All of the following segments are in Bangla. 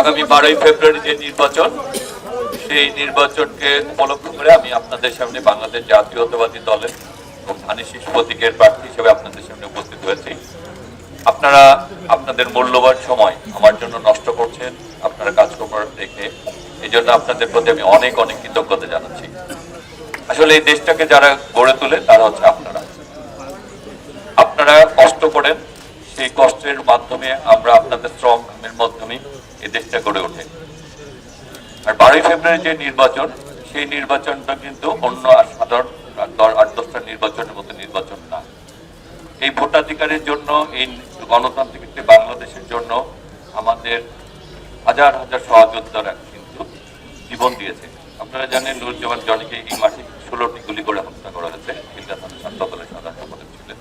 আগামী বারোই ফেব্রুয়ারি যে নির্বাচন, সেই নির্বাচনকে উপলক্ষ করে আমি আপনাদের সামনে বাংলাদেশ জাতীয়তাবাদী দলের এবং ধানি শীষ প্রতীকের প্রার্থী হিসেবে আপনাদের সামনে উপস্থিত হয়েছি। আপনারা আপনাদের মূল্যবান সময় আমার জন্য নষ্ট করছেন, আপনারা কাজকর্ম দেখে এই জন্য আপনাদের প্রতি আমি অনেক অনেক কৃতজ্ঞতা জানাচ্ছি। আসলে এই দেশটাকে যারা গড়ে তোলে, তারা হচ্ছে আপনারা। আপনারা কষ্ট করেন, সেই কষ্টের মাধ্যমে আমরা আপনাদের শ্রম ঘামের মাধ্যমে এই দেশটা গড়ে ওঠে। আর বারোই ফেব্রুয়ারি যে নির্বাচন, সেই নির্বাচনটা কিন্তু অন্য সাধারণ আট দশটা নির্বাচনের মতো নির্বাচন না। এই ভোটাধিকারের জন্য, এই গণতান্ত্রিক বাংলাদেশের জন্য আমাদের হাজার হাজার সহযোদ্ধারা কিন্তু জীবন দিয়েছে। আপনারা জানেন, নুরুজ্জামান জনিকে এই মাঠে ষোলোটি গুলি করে হত্যা করা হয়েছে। ইন্ডিয়া সাধারণ সম্পাদক ছিলেন।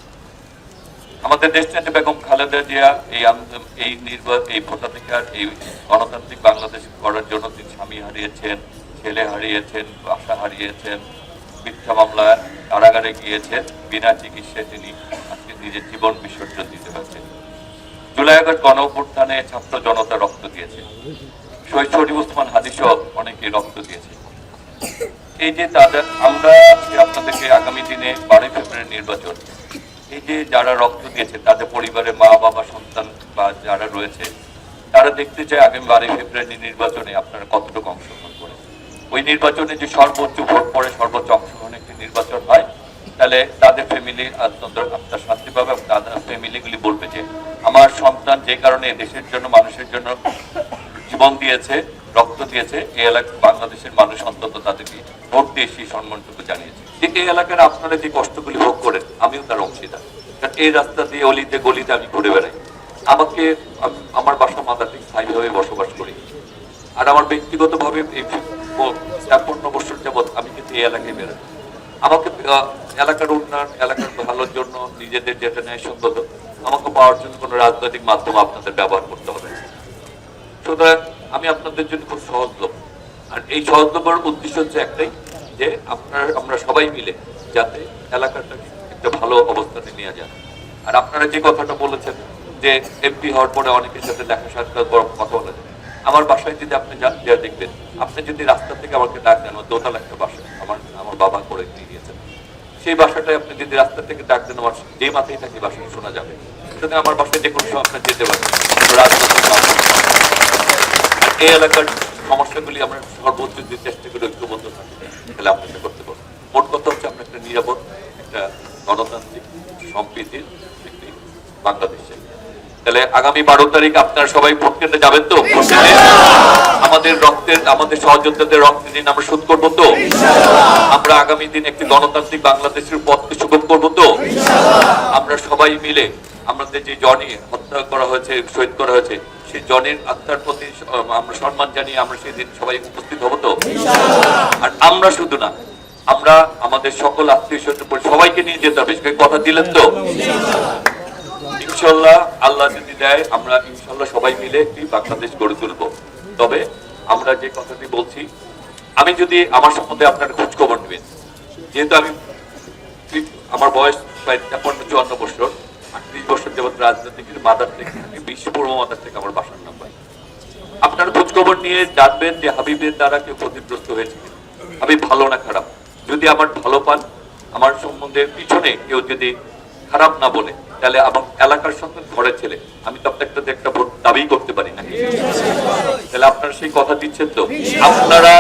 আমাদের দেশনেত্রী বেগম খালেদা জিয়া এই আন্দোলন এই নির্বাচন, এই ভোটাধিকার, এই গণতান্ত্রিক বাংলাদেশ করার জন্য তিনি স্বামী হারিয়েছেন, ছেলে হারিয়েছেন, বাসা হারিয়েছেন, মিথ্যা মামলায় কারাগারে গিয়েছেন, বিনা চিকিৎসায় তিনি আজকে নিজের জীবন বিসর্জন দিতে পারছেন। জুলাই আগস্ট গণ অভ্যুত্থানে ছাত্র জনতা রক্ত দিয়েছে। শহীদ শরীফ ওসমান হাদিসও অনেকে রক্ত দিয়েছে। এই যে তাদের, আমরা আজকে আপনাদেরকে আগামী দিনে বারোই ফেব্রুয়ারি নির্বাচন এই যে যারা রক্ত দিয়েছে, তাদের পরিবারে মা, বাবা, সন্তান বা যারা রয়েছে, তারা দেখতে চায় আগামী বারোই ফেব্রুয়ারি নির্বাচনে আপনারা কতটুকু অংশগ্রহণ করেন ওই নির্বাচনে যে সর্বোচ্চ ভোট পড়ে, সর্বোচ্চ অংশগ্রহণ একটি নির্বাচন হয়, তাহলে তাদের ফ্যামিলি আপনার শান্তি পাবে এবং তাদের ফ্যামিলিগুলি বলবে যে, আমার সন্তান যে কারণে দেশের জন্য, মানুষের জন্য জীবন দিয়েছে রক্ত দিয়েছে এই এলাকা বাংলাদেশের মানুষ অন্তত তাদেরকে ভোট দিয়ে সেই সম্মানটুকু জানিয়েছে। এই এলাকার আপনারা যে কষ্টগুলি ভোগ করেন, আমিও তার অংশীদার। কারণ এই রাস্তা দিয়ে অলিতে গলিতে আমি ঘুরে বেড়াই। আমাকে আমার বাসা মাদারটি স্থায়ীভাবে বসবাস করি। আর আমার ব্যক্তিগতভাবে এই ছাপ্পান্ন বছর যাবৎ আমি কিন্তু এই এলাকায় বেরোই আমাকে এলাকার উন্নয়ন, এলাকার ভালোর জন্য নিজেদের যেটা ন্যায়সঙ্গত আমাকে পাওয়ার জন্য কোনো রাজনৈতিক মাধ্যম আপনাদের ব্যবহার করতে হবে। সুতরাং আমি আপনাদের জন্য খুব সহজলভ আর এই সহজলভের উদ্দেশ্য হচ্ছে একটাই, যে আপনার, আমরা সবাই মিলে যাতে এলাকাটাকে একটা ভালো অবস্থানে নিয়ে যান। আর আপনারা যে কথাটা বলেছেন, যে এমপি হওয়ার পরে অনেকের সাথে দেখা সাক্ষাৎ বড় কথা বলা যায় আমার বাসায় যদি আপনি যান, যা দেখবেন, আপনি যদি রাস্তা থেকে আমাকে ডাক দেন, আমার দোতলা একটা বাসা, আমার আমার বাবা করে দিয়ে দিয়েছেন। সেই বাসাটায় আপনি যদি রাস্তা থেকে ডাক দেন, আমার যে মাথায় থাকি বাসায় শোনা যাবে। সুতরাং আমার বাসায় যে কোনো সময় আপনার যেতে পারেন। রাজনৈতিক এই এলাকার সমস্যাগুলি আমরা সর্বোচ্চ যে চেষ্টা করে ঐক্যবদ্ধ থাকি তাহলে আমরা এটা করতে পারব মোট কথা হচ্ছে আমরা একটা নিরাপদ, একটা গণতান্ত্রিক সম্প্রীতির একটি বাংলাদেশ। তাহলে আগামী বারো তারিখ আপনারা সবাই ভোট কেন্দ্রে যাবেন তো? আমাদের রক্তের আমাদের সহযোদ্ধাদের রক্ত দিন আমরা শোধ করব তো? আমরা আগামী দিন একটি গণতান্ত্রিক বাংলাদেশের পথকে সুগম করব তো? আমরা সবাই মিলে আমাদের যে জনি হত্যা করা হয়েছে শহীদ করা হয়েছে সেই জনের আত্মার প্রতি আমরা সম্মান জানিয়ে আমরা সেদিন সবাই উপস্থিত হব তো? আর আমরা শুধু না আমরা আমাদের সকল আত্মীয় স্বজন সবাইকে নিয়ে যেতে হবে। কথা দিলেন তো? ইনশাল্লাহ আল্লাহ যদি দেয়, আমরা ইনশাল্লাহ সবাই মিলে একটি বাংলাদেশ গড়ে তুলব। তবে আমরা যে কথাটি বলছি, আমি যদি আমার সম্বন্ধে আপনার খোঁজ খবর নেবেন, যেহেতু আমি আমার বয়স প্রায় তেপান্ন চুয়ান্ন বছর আটত্রিশ বছর যাবৎ রাজনৈতিক মাদার থেকে বিশ পূর্ব মাদার থেকে আমার বাসার নাম্বার আপনার খোঁজ খবর নিয়ে জানবেন যে হাবিবের দ্বারা কেউ ক্ষতিগ্রস্ত হয়েছে। হাবিব ভালো না খারাপ? যদি আমার ভালো পান, আমার সম্বন্ধে পিছনে কেউ যদি খারাপ না বলে তাহলে আমার এলাকার সঙ্গে ঘরের ছেলে। আমি তো আপনার একটা ভোট দাবি করতে পারি না। তাহলে আপনারা সেই কথা দিচ্ছেন তো? আপনারা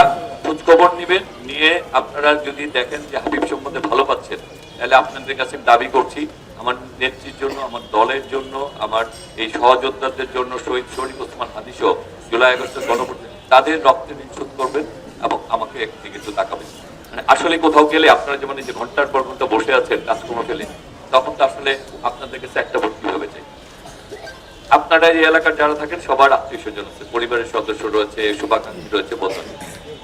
খোঁজ খবর নিবেন, নিয়ে আপনারা যদি দেখেন যে হাবিব সম্বন্ধে ভালো পাচ্ছেন, তাহলে আপনাদের কাছে দাবি করছি, আমার নেত্রীর জন্য, আমার দলের জন্য, আমার এই সহযোদ্ধাদের জন্য, শহীদ শরীফ ওসমান হাদিসও জুলাই আগস্টের গণভোটে তাদের রক্তে নিশ্চিত করবেন এবং আমাকে একদিকে একটু তাকাবেন। মানে আসলে কোথাও গেলে আপনারা যেমন এই যে ঘণ্টার পর ঘণ্টা বসে আছেন কাজকর্ম ফেলে তখন তো আসলে আপনাদের কাছে একটা ভোট কীভাবে চাই। আপনারা এই এলাকার যারা থাকেন, সবার আত্মীয় স্বজন আছে, পরিবারের সদস্য রয়েছে, শুভাকাঙ্ক্ষী রয়েছে, বন্ধু।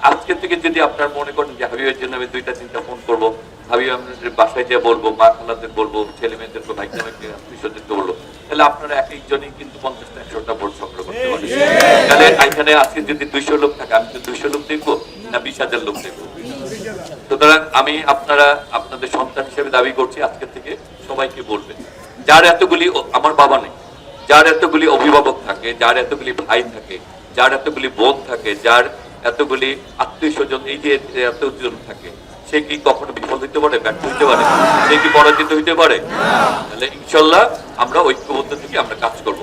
আজকে থেকে যদি আপনার মনে করেন যে হাবিবের জন্য আমি দুইটা, তিনটা ফোন করব, হাবিব আমাদের বাসায় যেয়ে বলব, মা খালাদের বলব, ছেলে মেয়েদেরকে, ভাই জামাইকে আত্মীয় স্বজনকে বলব, তাহলে আপনারা এক একজনই কিন্তু পঞ্চাশটা একশোটা ভোট সংগ্রহ করতে পারেন তাহলে এখানে আজকে যদি দুইশো লোক থাকে, আমি তো দুইশো লোক দেখব না বিশ হাজার লোক দেখব? সুতরাং আমি আপনারা, আপনাদের সন্তান হিসেবে দাবি করছি, আজকে সবাইকে বলবে, যার এতগুলি আমার বাবা নেই, যার এতগুলি অভিভাবক থাকে, যার এতগুলি ভাই থাকে, যার এতগুলি বোন থাকে, যার এতগুলি আত্মীয় স্বজন, এই যে এতজন থাকে, সে কি কখনো বিফল হইতে পারে, ব্যর্থ হইতে পারে? সে কি পরাজিত হইতে পারে? তাহলে ইনশাল্লাহ আমরা ঐক্যবদ্ধ থেকে আমরা কাজ করব।